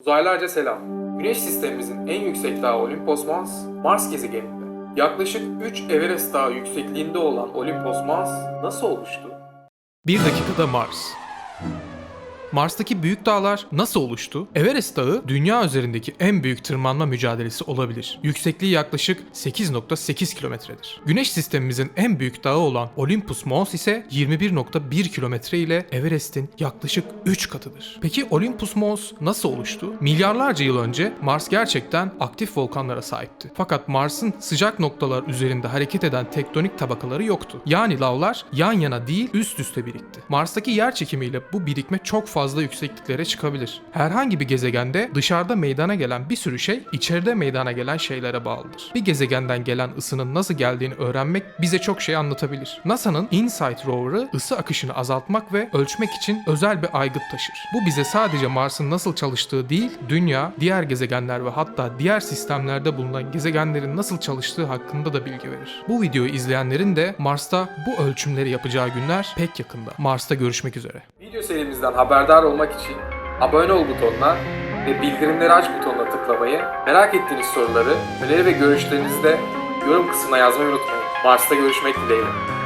Uzaylarca selam. Güneş sistemimizin en yüksek dağı Olimpos Mons, Mars gezegeninde. Yaklaşık 3 Everest dağı yüksekliğinde olan Olimpos Mons nasıl oluştu? Bir dakikada Mars. Mars'taki büyük dağlar nasıl oluştu? Everest Dağı dünya üzerindeki en büyük tırmanma mücadelesi olabilir. Yüksekliği yaklaşık 8.8 kilometredir. Güneş sistemimizin en büyük dağı olan Olympus Mons ise 21.1 kilometre ile Everest'in yaklaşık 3 katıdır. Peki Olympus Mons nasıl oluştu? Milyarlarca yıl önce Mars gerçekten aktif volkanlara sahipti. Fakat Mars'ın sıcak noktalar üzerinde hareket eden tektonik tabakaları yoktu. Yani lavlar yan yana değil üst üste birikti. Mars'taki yer çekimiyle bu birikme çok fazla yüksekliklere çıkabilir. Herhangi bir gezegende dışarıda meydana gelen bir sürü şey içeride meydana gelen şeylere bağlıdır. Bir gezegenden gelen ısının nasıl geldiğini öğrenmek bize çok şey anlatabilir. NASA'nın InSight rover'ı ısı akışını azaltmak ve ölçmek için özel bir aygıt taşır. Bu bize sadece Mars'ın nasıl çalıştığı değil, Dünya, diğer gezegenler ve hatta diğer sistemlerde bulunan gezegenlerin nasıl çalıştığı hakkında da bilgi verir. Bu videoyu izleyenlerin de Mars'ta bu ölçümleri yapacağı günler pek yakında. Mars'ta görüşmek üzere. Video serimizden haberdar olmak için abone ol butonuna ve bildirimleri aç butonuna tıklamayı, merak ettiğiniz soruları, öneri ve görüşlerinizi de yorum kısmına yazmayı unutmayın. Mars'ta görüşmek dileğiyle.